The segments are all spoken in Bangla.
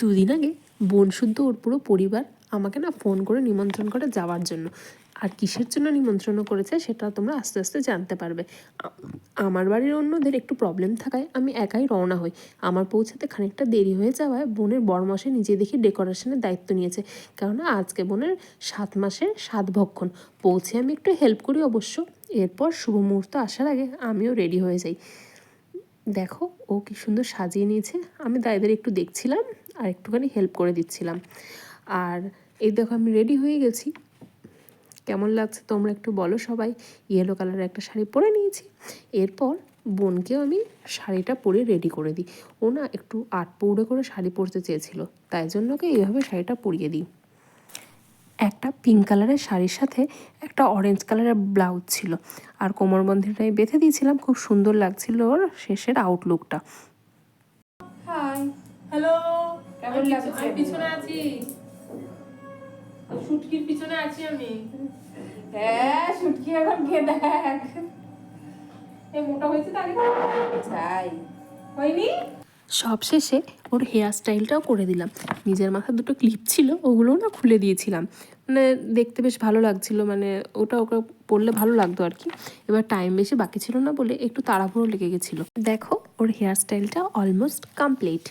দুদিন আগে বোন শুদ্ধ ওর পুরো পরিবার আমাকে না ফোন করে নিমন্ত্রণ করে যাওয়ার জন্য। আর কিসের জন্য নিমন্ত্রণ করেছে সেটা তোমরা আস্তে আস্তে জানতে পারবে। আমার বাড়ির অন্যদের একটু প্রবলেম থাকায় আমি একাই রওনা হই। আমার পৌঁছাতে খানিকটা দেরি হয়ে যাওয়ায় বোনের বড়মাসে নিজে দেখি ডেকোরেশনের দায়িত্ব নিয়েছে। কেননা আজকে বোনের সাত মাসের সাত ভক্ষণ। পৌঁছে আমি একটু হেল্প করি অবশ্য। এরপর শুভ মুহূর্ত আসার আগে আমিও রেডি হয়ে যাই। দেখো ও কি সুন্দর সাজিয়ে নিয়েছে। আমি দায়দের একটু দেখছিলাম। আর একটুখানি হেল্প করে দিচ্ছিলাম। আর এই দেখো আমি রেডি হয়ে গেছি। কেমন লাগছে তোমরা একটু বলো সবাই। ইয়েলো কালারের একটা শাড়ি পরে নিয়েছি। এরপর বোনকেও আমি শাড়িটা পরে রেডি করে দিই। ও না একটু আট পৌড়ে করে শাড়ি পরতে চেয়েছিল। তাই জন্য ওকে এইভাবে শাড়িটা পরিয়ে দিই। একটা পিঙ্ক কালারের শাড়ির সাথে একটা অরেঞ্জ কালারের ব্লাউজ ছিল। আর কোমরবন্ধিটা আমি বেঁধে দিয়েছিলাম। খুব সুন্দর লাগছিল ওর শেষের আউটলুকটা হাই হ্যালো কেমন লাগছে? আমি পিছনে আছি। শুটকির পিছনে আছি আমি। হ্যাঁ শুটকি এখন খেয়ে দেখ। এই মোটা হয়েছে তাই। হয়নি? সব শেষে ওর হেয়ার স্টাইলটাও করে দিলাম। নিজের মাথায় দুটো ক্লিপ ছিল ওগুলোও না খুলে দিয়েছিলাম। মানে দেখতে বেশ ভালো লাগছিল মানে ওটা ওকে পড়লে ভালো লাগতো আর কি। এবার টাইম বেশি বাকি ছিল না বলে একটু তাড়াহুড়ো লেগে গেছিল। দেখো ওর হেয়ার স্টাইলটা অলমোস্ট কমপ্লিট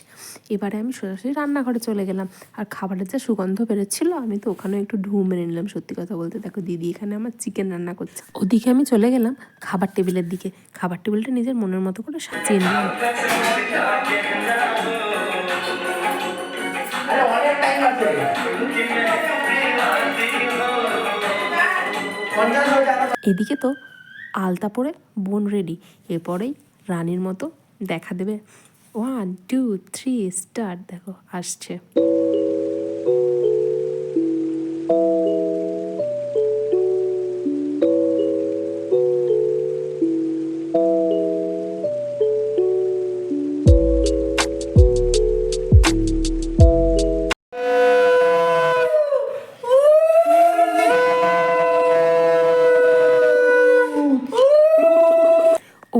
এবারে আমি সোজাসুজি রান্নাঘরে চলে গেলাম। আর খাবারের যা সুগন্ধ বেরোচ্ছিল, আমি তো ওখানেও একটু ঢু মেরে নিলাম, সত্যি কথা বলতে। দেখো, দিদি এখানে আমার চিকেন রান্না করছে। ওদিকে আমি চলে গেলাম খাবার টেবিলের দিকে। খাবার টেবিলটা নিজের মনের মতো করে সাজিয়ে নিলাম। এদিকে তো আলতা পরে বোন রেডি এরপরেই রানীর মতো দেখা দেবে। ওয়ান টু থ্রি স্টার দেখো আসছে।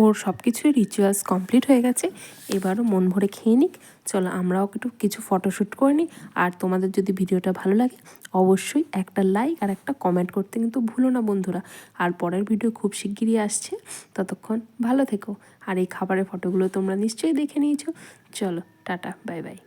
ওর সব কিছুই রিচুয়ালস কমপ্লিট হয়ে গেছে। এবারও মন ভরে খেয়ে নিক। চলো আমরাও একটু কিছু ফটোশ্যুট করে নিই। আর তোমাদের যদি ভিডিওটা ভালো লাগে, অবশ্যই একটা লাইক আর একটা কমেন্ট করতে কিন্তু ভুলো না বন্ধুরা। আর পরের ভিডিও খুব শিগগিরই আসছে। ততক্ষণ ভালো থেকো। আর এই খাবারের ফটোগুলো তোমরা নিশ্চয়ই দেখে নিয়েছো। চলো, টাটা বাই বাই